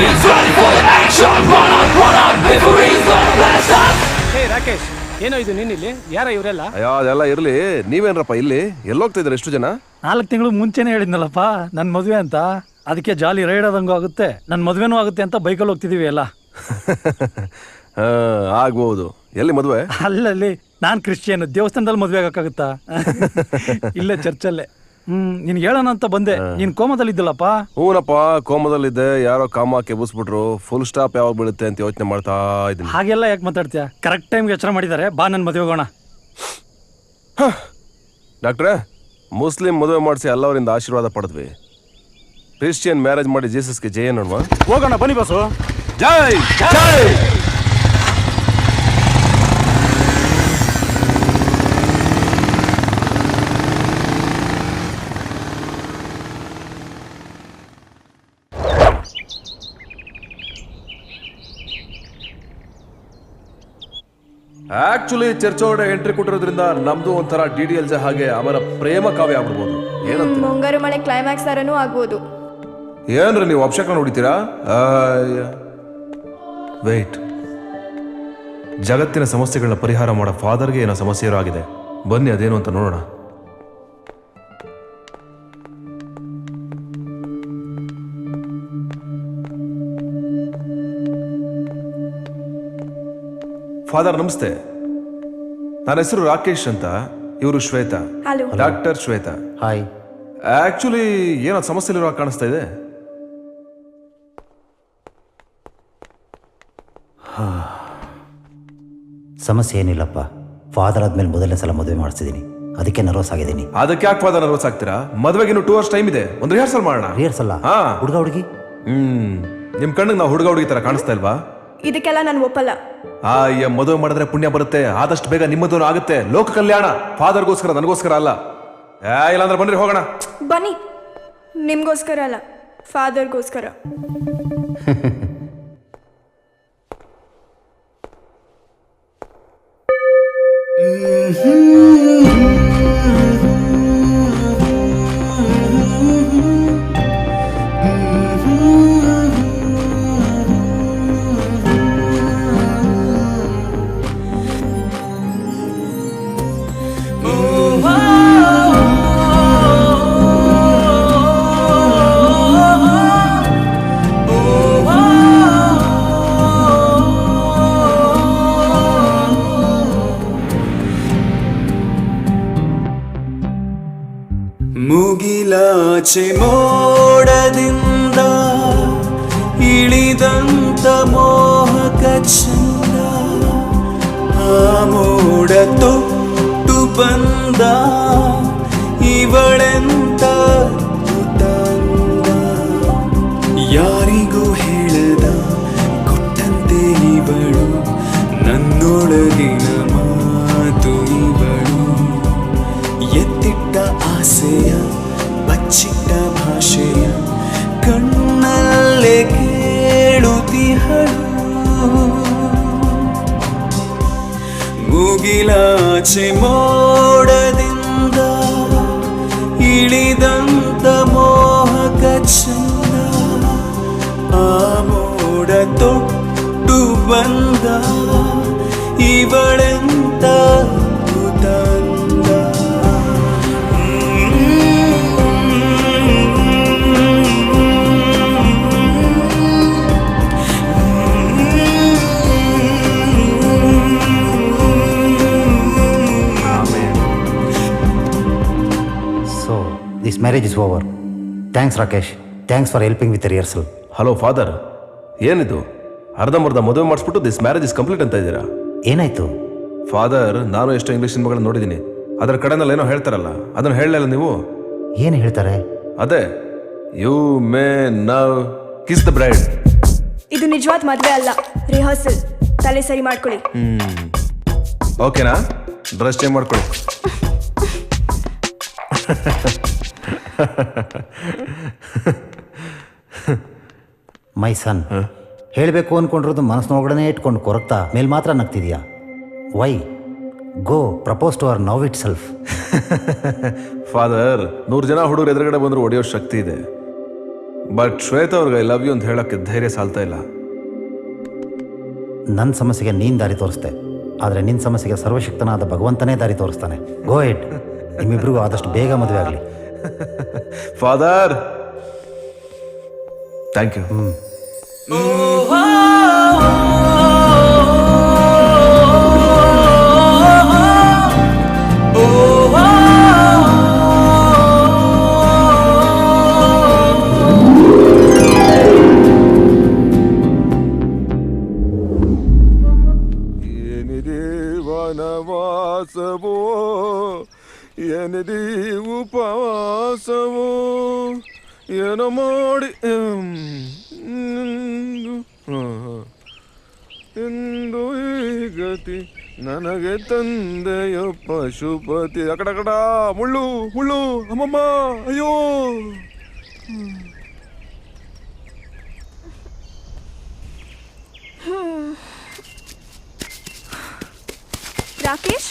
It's ready for the action Run run gonna blast us ಹೇ ರಾಕೇಶ್ ಏನೋ ಇದು ನಿನ್ನಿಲ್ಲಿ? ಯಾರ ಇವರೆಲ್ಲ? ಅಯ್ಯೋ ಅದೆಲ್ಲ ಇರ್ಲಿ. ನೀವೇನ್ರಪ್ಪ ಇಲ್ಲಿ? ಎಲ್ಲೋಗ್ತಿದ್ರೆ ಎಷ್ಟು ಜನ? ನಾಲ್ಕು ತಿಂಗಳು ಮುಂಚೆನೇ ಹೇಳಿದ್ನಲ್ಲಪ್ಪ ನನ್ನ ಮದುವೆ ಅಂತ. ಅದಕ್ಕೆ ಜಾಲಿ ರೈಡ್ ಆದಂಗೂ ಆಗುತ್ತೆ ನನ್ನ ಮದುವೆನೂ ಆಗುತ್ತೆ ಅಂತ ಬೈಕಲ್ಲಿ ಹೋಗ್ತಿದೀವಿ ಎಲ್ಲ. ಆಗ್ಬಹುದು ಆಗ್ಬೋದು. ಎಲ್ಲಿ ಮದುವೆ? ಅಲ್ಲಲ್ಲಿ ನಾನು ಕ್ರಿಶ್ಚಿಯನ್ ದೇವಸ್ಥಾನದಲ್ಲಿ ಮದುವೆ ಆಗಕ್ಕಾಗುತ್ತಾ? ಇಲ್ಲೇ ಚರ್ಚಲ್ಲೇ ಹ್ಮ್ ನಿನ್ಗೆ ಹೇಳೋಣ ಅಂತ ಬಂದೆ. ನೀನ್ ಕೋಮದಲ್ಲಿ ಇದ್ದಲ್ಲಪ್ಪ ಹೂನಪ್ಪ ಕೋಮದಲ್ಲಿದ್ದೆ ಯಾರೋ ಕಾಮ ಕೆಬ್ಬಿಸ್ಬಿಟ್ರು ಫುಲ್ ಸ್ಟಾಪ್ ಯಾವಾಗ ಬೀಳುತ್ತೆ ಅಂತ ಯೋಚನೆ ಮಾಡ್ತಾ ಇದ್ದೀನಿ. ಹಾಗೆಲ್ಲ ಯಾಕೆ ಮಾತಾಡ್ತೀಯ? ಕರೆಕ್ಟ್ ಟೈಮ್ಗೆ ಎಚ್ಚರ ಮಾಡಿದ್ದಾರೆ. ಬಾ ನನ್ನ ಮದುವೆ ಹೋಗೋಣ. ಡಾಕ್ಟ್ರೆ ಮುಸ್ಲಿಂ ಮದುವೆ ಮಾಡಿಸಿ ಎಲ್ಲವರಿಂದ ಆಶೀರ್ವಾದ ಪಡೆದ್ವಿ. ಕ್ರಿಶ್ಚಿಯನ್ ಮ್ಯಾರೇಜ್ ಮಾಡಿ ಜೀಸಸ್ಗೆ ಜಯ ನೋಡುವ ಹೋಗೋಣ ಬನ್ನಿ ಬಸ್ಸು ಜೈ ಜೈ! ಆಕ್ಚುಲಿ ಚರ್ಚ್ ಒಳಗಡೆ ಎಂಟ್ರಿ ಕೊಟ್ಟಿರೋದ್ರಿಂದ ನಮ್ದು ಒಂಥರ ಡಿ ಡಿ ಎಲ್ ಜೆ ಹಾಗೆ ಅವರ ಪ್ರೇಮ ಕಾವ್ಯ ಆಗ್ಬಿಡ್ಬೋದು. ಏನಂತ? ಮುಂಗಾರು ಮಳೆ ಕ್ಲೈಮ್ಯಾಕ್ಸ್ ಥರನೂ ಆಗ್ಬೋದು. ಏನ್ರಿ ನೀವು ಅಪ್ಶಕನ ನೋಡಿತೀರಾ ವೇಟ್ ಜಗತ್ತಿನ ಸಮಸ್ಯೆಗಳನ್ನ ಪರಿಹಾರ ಮಾಡೋ ಫಾದರ್ಗೆ ಏನೋ ಸಮಸ್ಯೆಯೂ ಆಗಿದೆ ಬನ್ನಿ ಅದೇನು ಅಂತ ನೋಡೋಣ. ಫಾದರ್ ನಮಸ್ತೆ. ನನ್ನ ಹೆಸರು ರಾಕೇಶ್ ಅಂತ. ಇವರು Shweta. Hello doctor Shweta. Hi actually ಏನೋ ಸಮಸ್ಯೆ ಇರೋ ಹಾಗೆ ಕಾಣಿಸ್ತಾ ಇದೆ. ಸಮಸ್ಯೆ ಏನಿಲ್ಲಪ್ಪ. ಫಾದರ್ ಆದ್ಮೇಲೆ ಮೊದಲನೇ ಸಲ ಮದುವೆ ಮಾಡಿಸಿದ್ದೀನಿ ಅದಕ್ಕೆ ನರ್ವಸ್ ಆಗಿದ್ದೀನಿ. ಅದಕ್ಕೆ ಯಾಕೆ ಫಾದರ್ ನರ್ವಸ್ ಆಗ್ತೀರಾ? ಮದುವೆಗೆ ಇನ್ನು ಟೂ ಅವರ್ಸ್ ಟೈಮ್ ಇದೆ. ಒಂದು ರಿಹರ್ಸಲ್ ಮಾಡೋಣ. ರಿಹರ್ಸಲ್ಲ ಹಾ. ಹುಡುಗ ಹುಡುಗಿ? ಹ್ಮ್. ನಿಮ್ ಕಣ್ಣಿಗೆ ನಾವು ಹುಡುಗ ಹುಡುಗಿ ತರ ಕಾಣಿಸ್ತಾ ಇಲ್ವಾ? ಇದಕ್ಕೆಲ್ಲ ನಾನು ಒಪ್ಪಲ್ಲ. ಆ ಅಯ್ಯ ಮದುವೆ ಮಾಡಿದ್ರೆ ಪುಣ್ಯ ಬರುತ್ತೆ. ಆದಷ್ಟು ಬೇಗ ನಿಮ್ಮದು ಆಗುತ್ತೆ. ಲೋಕ ಕಲ್ಯಾಣ. ಫಾದರ್ಗೋಸ್ಕರ ನನಗೋಸ್ಕರ ಅಲ್ಲ. ಏ ಇಲ್ಲಾಂದ್ರೆ ಬನ್ನಿ ಹೋಗೋಣ. ಬನ್ನಿ. ನಿಮ್ಗೋಸ್ಕರ ಅಲ್ಲ ಫಾದರ್ಗೋಸ್ಕರ ಮುಗಿಲಾಚೆ ಮೋಡದಿಂದ ಇಳಿದಂತ ಮೋಹಕ ಚಂದ ಆ ಮೋಡ ತೊಟ್ಟು ಬಂದ ಮುಗಿಲಾಚೆ ಮೋಡದಿಂದ ಇಳಿದಂತ ಮೋಹಕ ಚಂದ ಆ ಮೋಡ ತೊಟ್ಟು ಬಂದ ಇವಳೆಂತ marriage is over thanks Rakesh thanks for helping with rehearsal hello father ಏನಿದು? ಅರ್ಧಂಬರ್ಧ ಮದುವೆ ಮಾಡಿಸ್ಬಿಟ್ಟು ದಿಸ್ ಮ್ಯಾರೇಜ್ ಇಸ್ ಕಂಪ್ಲೀಟ್ ಅಂತ ಇದ್ದೀರಾ? ಏನಾಯ್ತು? ಫಾದರ್ ನಾನು ಎಷ್ಟೋ ಇಂಗ್ಲೀಷ್ ಸಿನಿಮಾಗಳನ್ನ ನೋಡಿದ್ದೀನಿ. ಅದರ ಕಡೆನಲ್ಲಿ ಏನೋ ಹೇಳ್ತಾರಲ್ಲ ಅದನ್ನು ಹೇಳಲಿಲ್ಲ ನೀವು? ಏನು ಹೇಳ್ತಾರೆ? ಅದೇ you may now kiss the bride ಇದು ನಿಜವಾದ ಮದುವೆ ಅಲ್ಲ. ರಿಹರ್ಸಲ್ ತಲೆ ಸರಿ ಮಾಡ್ಕೊಳ್ಳಿ. ಓಕೆನಾ ಡ್ರೆಸ್ ಚೇಂಜ್ ಮಾಡ್ಕೊಳ್ಳಿ. ಮೈ ಸನ್ ಹೇಳಬೇಕು ಅನ್ಕೊಂಡಿರೋದು ಮನಸ್ಸಿನೊಳಗಡೆ ಇಟ್ಕೊಂಡು ಕೊರಗ್ತಾ ಮೇಲೆ ಮಾತ್ರ ನಗ್ತಿದ್ಯಾ? Why? Go propose to our now itself father ನೂರು ಜನ ಹುಡುಗರು ಎದುರುಗಡೆ ಬಂದರೂ ಒಡೆಯೋ ಶಕ್ತಿ ಇದೆ. ಬಟ್ ಶ್ವೇತ ಅವ್ರಿಗೆ ಐ ಲವ್ ಯು ಅಂತ ಹೇಳಕ್ಕೆ ಧೈರ್ಯ ಸಾಲ್ತಾ ಇಲ್ಲ. ನನ್ನ ಸಮಸ್ಯೆಗೆ ನೀನು ದಾರಿ ತೋರಿಸ್ತೆ ಆದರೆ ನಿನ್ನ ಸಮಸ್ಯೆಗೆ ಸರ್ವಶಕ್ತನಾದ ಭಗವಂತನೇ ದಾರಿ ತೋರಿಸ್ತಾನೆ. ಗೋ ಇಟ್ ನಿಮ್ಮಿಬ್ರಿಗೂ ಆದಷ್ಟು ಬೇಗ ಮದುವೆ ಆಗಲಿ. ಫಾದರ್ ಥ್ಯಾಂಕ್ ಯು ಏನಿದೆ ವನವಾಸವೋ ಏನಿದೆ ಉಪವಾಸವೋ ಏನೋ ಮಾಡಿ ಹ್ಮ್, ಹ್ಮ್, ಎಂದು ಈ ಗತಿ ನನಗೆ ತಂದೆಯ ಪಶುಪತಿ ಅಕಡಕಡ ಮುಳ್ಳು ಮುಳ್ಳು ಅಮ್ಮಮ್ಮ ಅಯ್ಯೋ ರಾಕೇಶ್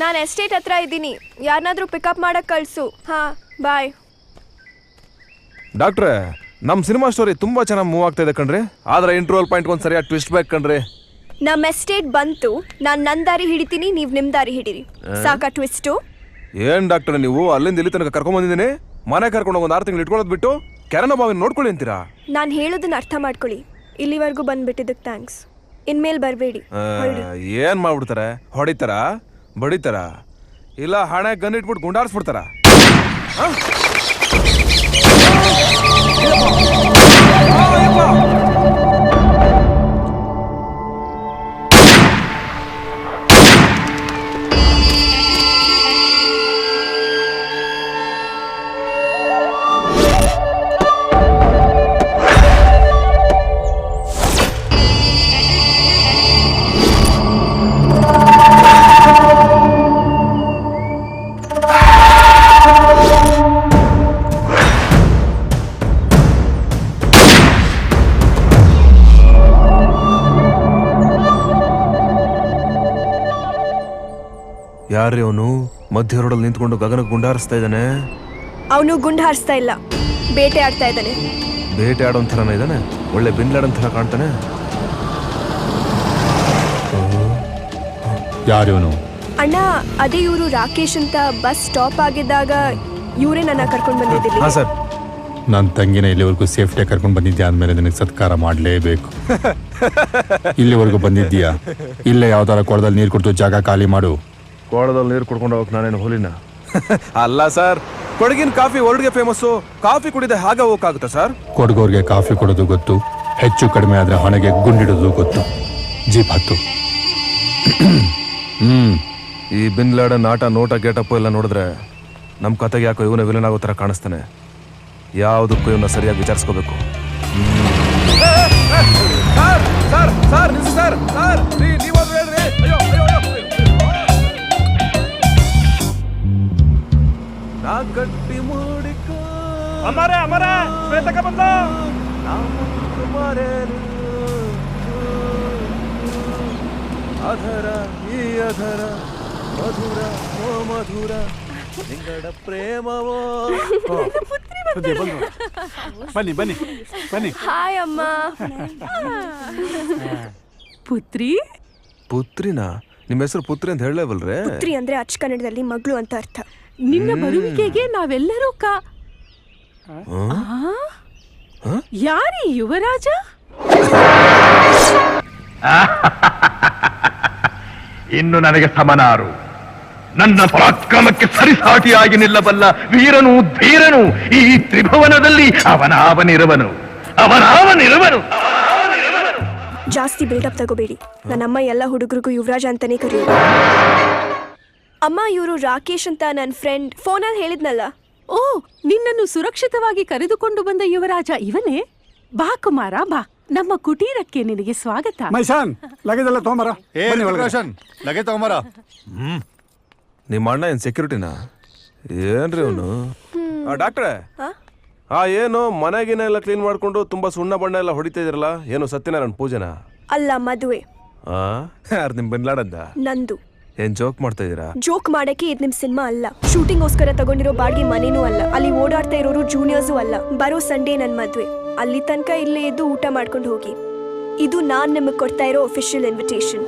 ನಾನು ಎಸ್ಟೇಟ್ ಹತ್ರ ಇದ್ದೀನಿ. ಯಾರನ್ನಾದ್ರೂ ಪಿಕಪ್ ಮಾಡಕ್ ಕಳ್ಸು. ಹಾ ಬಾಯ್ ಡಾಕ್ಟ್ರೆ ನಮ್ಮ ಸಿನಿಮಾ ಸ್ಟೋರಿ ತುಂಬಾ ಚೆನ್ನಾಗಿ ಮೂವ್ ಆಗ್ತಾ ಇದೆ ಕಣ್ರಿ. ಆದ್ರೆ ಇಂಟ್ರೋಲ್ ಪಾಯಿಂಟ್ ಒಂದು ಸರಿಯಾಗಿ ಟ್ವಿಸ್ಟ್ ಬ್ಯಾಕ್ ಕಣ್ರಿ. ನಮ್ಮ ಎಸ್ಟೇಟ್ ಬಂತು. ನಾನು ನನ್ನ ದಾರಿ ಹಿಡಿತೀನಿ ನೀವು ನಿಮ್ಮ ದಾರಿ ಹಿಡೀರಿ. ಸಾಕಾ ಟ್ವಿಸ್ಟು ಏನ್ ಡಾಕ್ಟ್ರೆ ನೀವು? ಅಲ್ಲಿಂದ ಇಲ್ಲಿ ತನಕ ಕರ್ಕೊಂಡ್ ಬಂದಿದ್ದೀನಿ. ಮನೆ ಕರ್ಕೊಂಡು ಹೋಗಿ ಒಂದು ಆರು ತಿಂಗಳು ಇಟ್ಕೊಳ್ಳೋದು ಬಿಟ್ಟು ಕೆರನ ಬಾವಿನ ನೋಡ್ಕೊಳ್ಳಿ ಅಂತೀರಾ? ನಾನು ಹೇಳೋದನ್ನ ಅರ್ಥ ಮಾಡ್ಕೊಳ್ಳಿ. ಇಲ್ಲಿವರೆಗೂ ಬಂದ್ಬಿಟ್ಟಿದ್ದಕ್ಕೆ ಥ್ಯಾಂಕ್ಸ್ ಇನ್ಮೇಲೆ ಬರಬೇಡಿ. ಆ, ಏನ್ ಮಾಡ್ಬಿಡ್ತಾರೆ? ಹೊಡಿತಾರ? ಬಡಿತಾರ? ಇಲ್ಲ ಹಣೆ ಗನ್ ಇಟ್ಬಿಟ್ಟು ಗುಂಡಾರಿಸ್ಬಿಡ್ತಾರ? ಯಾರೇ ಅವನು? ಮಧ್ಯ ರೋಡಲ್ಲಿ ನಿಂತ್ಕೊಂಡು ಗಗನ ಗುಂಡಾರಿಸ್ತಾ ಇದ್ದಾನೆ? ಅವನು ಗುಂಡ ಹಾರಿಸ್ತಾ ಇಲ್ಲ. ಬೇಟೆ ಆಡ್ತಾ ಇದ್ದಾನೆ. ಬೇಟೆ ಆಡೋನ್ ಥರನೇ ಇದ್ದಾನೆ? ಒಳ್ಳೆ ಬಿನ್ಲಾಡೋನ್ ಥರ ಕಾಣ್ತಾನೆ? ಯಾರಿವನು ಅಣ್ಣ ಅದೇ ಇವರು ರಾಕೇಶ್ ಅಂತ ಬಸ್ ಸ್ಟಾಪ್ ಆಗಿದ್ದಾಗ ಇವರೇ ನನ್ನ ಕರ್ಕೊಂಡು ಬಂದಿದ್ದಿಲ್ಲ ಹಾ ಸರ್. ನನ್ನ ತಂಗಿನ ಇಲ್ಲಿವರೆಗೂ ಸೇಫ್ಟಿ ಕರ್ಕೊಂಡು ಬಂದಿದ್ಯಾ ಅಂದಮೇಲೆ ನನಗೆ ಸತ್ಕಾರ ಮಾಡಲೇಬೇಕು. ಇಲ್ಲಿವರೆಗೂ ಬಂದಿದ್ದೀಯಾ? ಇಲ್ಲೇ ಯಾವ್ದಾರ ಕೊಳದಲ್ಲಿ ನೀರು ಕೊಡ್ತು ಜಾಗ ಖಾಲಿ ಮಾಡು. ಕೋಳದಲ್ಲಿ ನೀರು ಕುಡ್ಕೊಂಡು ಹೋಗಕ್ ನಾನೇನು ಹೋಲಿನ? ಅಲ್ಲ ಸರ್ ಕೊಡಗಿನ ಕಾಫಿ ವರ್ಲ್ಡ್ಗೆ ಫೇಮಸ್ಸು. ಕಾಫಿ ಕುಡಿದ ಹಾಗೆ ಹೋಗಕ್ಕಾಗುತ್ತಾ ಸರ್? ಕೊಡಗೋರ್ಗೆ ಕಾಫಿ ಕೊಡೋದು ಗೊತ್ತು ಹೆಚ್ಚು ಕಡಿಮೆ ಆದ್ರೆ ಹಣೆಗೆ ಗುಂಡಿಡೋದು ಗೊತ್ತು. ಜೀಪ್ ಹತ್ತು. ಹ್ಮ್ ಈ ಬಿನ್ ನಾಟ ಆಟ ನೋಟ ಗೇಟಪ್ ಎಲ್ಲ ನೋಡಿದ್ರೆ ನಮ್ಮ ಕತೆಗೆ ಯಾಕೋ ಇವನ ವಿಲನ್ ಆಗೋ ಥರ ಕಾಣಿಸ್ತಾನೆ. ಯಾವುದಕ್ಕೂ ಇವನ್ನ ಸರಿಯಾಗಿ ವಿಚಾರಿಸ್ಕೋಬೇಕು. ಮಧುರ ನಿಂಗಡ ಪ್ರೇಮವೋ? ಬನ್ನಿ ಬನ್ನಿ ಬನ್ನಿ. ಹಾಯ್ ಅಮ್ಮ. ಪುತ್ರಿ? ಪುತ್ರಿನ? ನಿಮ್ಮ ಹೆಸರು ಪುತ್ರಿ ಅಂತ ಹೇಳಲೇವಲ್ರೇ? ಪುತ್ರಿ ಅಂದ್ರೆ ಅಚ್ಚ ಕನ್ನಡದಲ್ಲಿ ಮಗಳು ಅಂತ ಅರ್ಥ. ನಿನ್ನ ಬರುವಿಕೆಗೆ ನಾವೆಲ್ಲರೂ ಕಾ ಯಾರಿ ಯುವರಾಜ? ಇನ್ನು ನನಗೆ ಸಮನಾರು. ನನ್ನ ಪರಾಕ್ರಮಕ್ಕೆ ಸರಿಸಾಟಿಯಾಗಿ ನಿಲ್ಲಬಲ್ಲ ವೀರನು ಧೀರನು ಈ ತ್ರಿಭುವನದಲ್ಲಿ ಅವನಾವನಿರುವನು. ಅವನಾವನಿರುವನು. ಜಾಸ್ತಿ ಬಿಲ್ಡಪ್ ತಗೋಬೇಡಿ. ನನ್ನಮ್ಮ ಎಲ್ಲ ಹುಡುಗರಿಗೂ ಯುವರಾಜ ಅಂತಾನೆ ಕರೆಯೋದು. ಅಮ್ಮ ಇವರು ರಾಕೇಶ್ ಅಂತ ನನ್ನ ಫ್ರೆಂಡ್ ಫೋನಲ್ಲಿ ಹೇಳಿದ್ನಲ್ಲ. ಓ ನಿನ್ನನ್ನು ಸುರಕ್ಷಿತವಾಗಿ ಕರೆದುಕೊಂಡು ಬಂದ ಯುವರಾಜ ಇವನೇ? ಬಾ ಕುಮಾರ ಬಾ. ನಮ್ಮ ಕುಟೀರಕ್ಕೆ ನಿನಗೆ ಸ್ವಾಗತ. ಮೈಸಾನ್ ಲಗೇಜ್ ಎಲ್ಲ ತೊಗೊಂಬರ. ಲಗೇಜ್ ತಗೊಂಬಾರ. ನಿಮ್ಮ ಅಣ್ಣ ಏನ್ ಸೆಕ್ಯೂರಿಟಿನಾ ಏನ್ರಿ ಅವನು? ಡಾಕ್ಟ್ರೆ ಹಾ ಏನು ಮನೆಗಿನ ಎಲ್ಲ ಕ್ಲೀನ್ ಮಾಡ್ಕೊಂಡು ತುಂಬಾ ಸುಣ್ಣ ಬಣ್ಣ ಎಲ್ಲ ಹೊಡಿತಾ ಇದ್ರಲ್ಲ ಏನು ಸತ್ಯನಾರಾಯಣ ಪೂಜೆನ? ಅಲ್ಲ ಮದುವೆ. ಆ? ಯಾರು ನಿಮ್ ನಂದು. ಏನ್ ಜೋಕ್ ಮಾಡ್ತಾ ಇದೀರಾ ಜೋಕ್ ಮಾಡಕ್ಕೆ ಇದು ನಿಮ್ ಸಿನಿಮಾ ಅಲ್ಲ. ಶೂಟಿಂಗ್ಗೋಸ್ಕರ ತಗೊಂಡಿರೋ ಬಾಡಿಗೆ ಮನೇನೂ ಅಲ್ಲ. ಅಲ್ಲಿ ಓಡಾಡ್ತಾ ಇರೋರು ಜೂನಿಯರ್ಸು ಅಲ್ಲ. ಬರೋ ಸಂಡೇ ನನ್ ಮದ್ವೆ. ಅಲ್ಲಿ ತನಕ ಇಲ್ಲೇ ಇದ್ದು ಊಟ ಮಾಡ್ಕೊಂಡು ಹೋಗಿ. ಇದು ನಾನ್ ನಿಮಗೆ ಕೊಡ್ತಾ ಇರೋ ಅಫಿಷಿಯಲ್ ಇನ್ವಿಟೇಷನ್